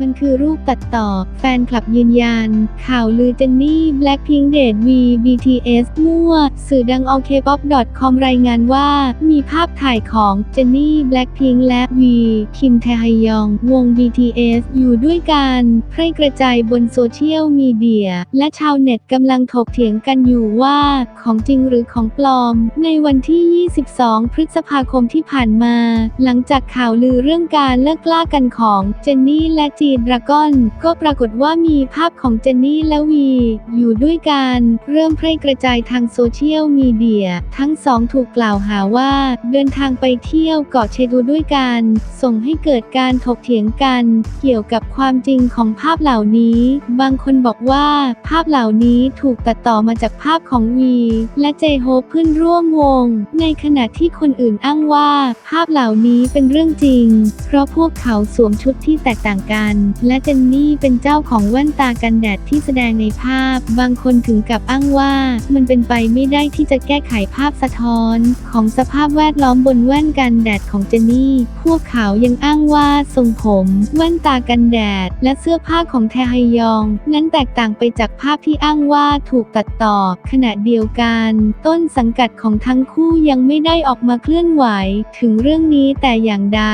มันคือรูปตัดต่อ แฟนคลับยืนยัน ข่าวลือเจนนี่แบล็คพิงเดทวี BTS มั่ว สื่อดัง o k p o p com รายงานว่า มีภาพถ่ายของเจนนี่แบล็คพิงและวีคิมแทฮยอง วง BTS อยู่ด้วยกันแพร่กระจายบนโซเชียลมีเดีย และชาวเน็ตกำลังถกเถียงกันอยู่ว่าของจริงหรือของปลอม ในวันที่ 22 พฤษภาคมที่ผ่านมา หลังจากข่าวลือเรื่องการเลิกล่ากันของเจนนี่และจีดราก้อน ก็ปรากฏว่ามีภาพของเจนนี่และวี อยู่ด้วยกัน เริ่มแพร่กระจายทางโซเชียลมีเดีย ทั้งสองถูกกล่าวหาว่า เดินทางไปเที่ยวเกาะเชดูด้วยกัน ส่งให้เกิดการถกเถียงกัน เกี่ยวกับความจริงของภาพเหล่านี้ บางคนบอกว่าภาพเหล่านี้ถูกตัดต่อมาจากภาพของวี และเจโฮปเพื่อนร่วมวง ในขณะที่คนอื่นอ้างว่า ภาพเหล่านี้เป็นเรื่องจริง เพราะพวกเขาสวมชุดที่แตกต่างกันและเจนนี่เป็นเจ้าของแว่นตากันแดดที่แสดงในภาพ บางคนถึงกับอ้างว่า มันเป็นไปไม่ได้ที่จะแก้ไขภาพสะท้อน ของสภาพแวดล้อมบนแว่นกันแดดของเจนนี่ พวกเขายังอ้างว่าทรงผม แว่นตากันแดด และเสื้อผ้าของแทฮยอง นั้นแตกต่างไปจากภาพที่อ้างว่าถูกตัดต่อ ขณะเดียวกัน ต้นสังกัดของทั้งคู่ยังไม่ได้ออกมาเคลื่อนไหว ถึงเรื่องนี้แต่อย่างใด